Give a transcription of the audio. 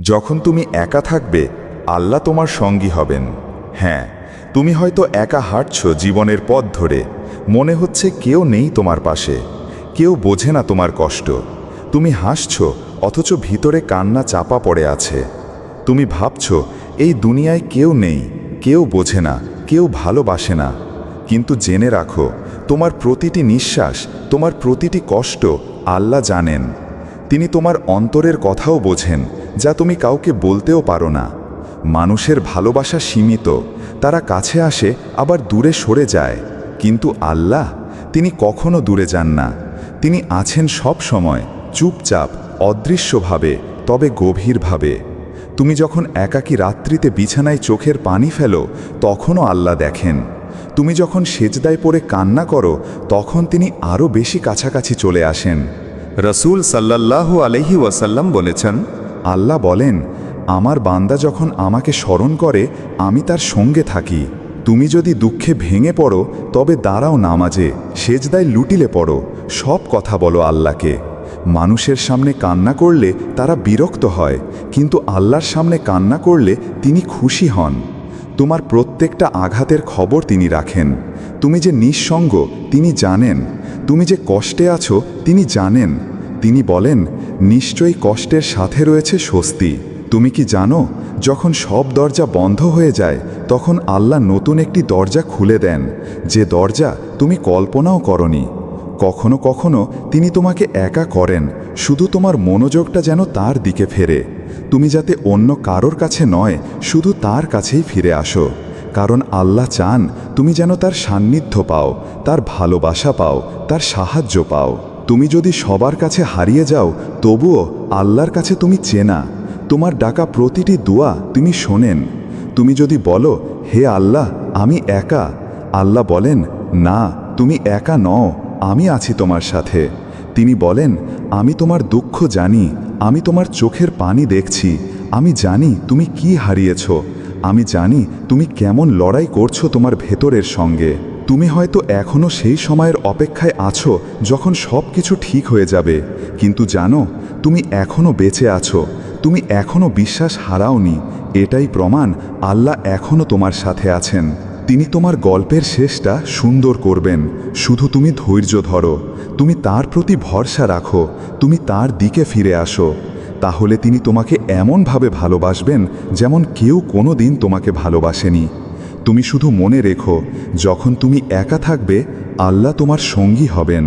যখন তুমি একা থাকবে, আল্লাহ তোমার সঙ্গী হবেন। হ্যাঁ তুমি হয়তো একা হাঁটছ জীবনের পথ ধরে। মনে হচ্ছে কেউ নেই তোমার পাশে। কেউ বোঝে না তোমার কষ্ট। তুমি হাসছ, অথচ ভিতরে কান্না চাপা পড়ে আছে। তুমি ভাবছ, এই দুনিয়ায় কেউ নেই, কেউ বোঝে না, কেউ ভালোবাসে না। কিন্তু জেনে রাখো, তোমার প্রতিটি নিঃশ্বাস, তোমার প্রতিটি কষ্ট আল্লাহ জানেন। তিনি তোমার অন্তরের কথাও বোঝেন যা তুমি কাউকে বলতেও পারো না। মানুষের ভালোবাসা সীমিত, তারা কাছে আসে, আবার দূরে সরে যায়। কিন্তু আল্লাহ, তিনি কখনো দূরে যান না। তিনি আছেন সব সময়, চুপচাপ, অদৃশ্যভাবে, তবে গভীরভাবে। তুমি যখন একাকী রাত্রিতে বিছানায় চোখের পানি ফেলো, তখনও আল্লাহ দেখেন। তুমি যখন সেজদায় পড়ে কান্না করো, তখন তিনি আরও বেশি কাছাকাছি চলে আসেন। রসুল সাল্লাল্লাহু আলহি ওয়াসাল্লাম বলেছেন আল্লাহ বলেন, আমার বান্দা যখন আমাকে স্মরণ করে, আমি তার সঙ্গে থাকি। তুমি যদি দুঃখে ভেঙে পড়ো, তবে দাঁড়াও নামাজে, সেজদায় লুটিলে পড়ো। সব কথা বলো আল্লাহকে। মানুষের সামনে কান্না করলে তারা বিরক্ত হয়, কিন্তু আল্লাহর সামনে কান্না করলে তিনি খুশি হন। তোমার প্রত্যেকটা আঘাতের খবর তিনি রাখেন। তুমি যে নিঃসঙ্গ, তিনি জানেন। তুমি যে কষ্টে আছো, তিনি জানেন। তিনি বলেন নিশ্চয়ই কষ্টের সাথে রয়েছে স্বস্তি। তুমি কি জানো, যখন সব দরজা বন্ধ হয়ে যায়, তখন আল্লাহ নতুন একটি দরজা খুলে দেন। যে দরজা তুমি কল্পনাও করনি। কখনো কখনো তিনি তোমাকে একা করেন, শুধু তোমার মনোযোগটা যেন তার দিকে ফেরে। তুমি যাতে অন্য কারোর কাছে নয়, শুধু তার কাছেই ফিরে আসো। কারণ আল্লাহ চান তুমি যেন তার সান্নিধ্য পাও, তার ভালোবাসা পাও, তার সাহায্য পাও। তুমি যদি সবার কাছে হারিয়ে যাও, তবুও আল্লাহর কাছে তুমি চেনা। তোমার ডাকা প্রতিটি দোয়া তুমি শোনেন। তুমি যদি বলো, হে আল্লাহ, আমি একা। আল্লাহ বলেন, না, তুমি একা নও, আমি আছি তোমার সাথে। তিনি বলেন, আমি তোমার দুঃখ জানি, আমি তোমার চোখের পানি দেখছি। আমি জানি তুমি কি হারিয়েছ। আমি জানি তুমি কেমন লড়াই করছ তোমার ভেতরের সঙ্গে। তুমি হয়তো এখনও সেই সময়ের অপেক্ষায় আছো যখন সব কিছু ঠিক হয়ে যাবে। কিন্তু জানো, তুমি এখনও বেঁচে আছো। তুমি এখনও বিশ্বাস হারাওনি। এটাই প্রমাণ আল্লাহ এখনও তোমার সাথে আছেন। তিনি তোমার গল্পের শেষটা সুন্দর করবেন। শুধু তুমি ধৈর্য ধরো। তুমি তার প্রতি ভরসা রাখো। তুমি তার দিকে ফিরে আসো। তাহলে তিনি তোমাকে এমনভাবে ভালোবাসবেন যেমন কেউ কোনো দিন তোমাকে ভালোবাসেনি। তুমি শুধু মনে রেখো যখন তুমি একা থাকবে আল্লাহ তোমার সঙ্গী হবেন।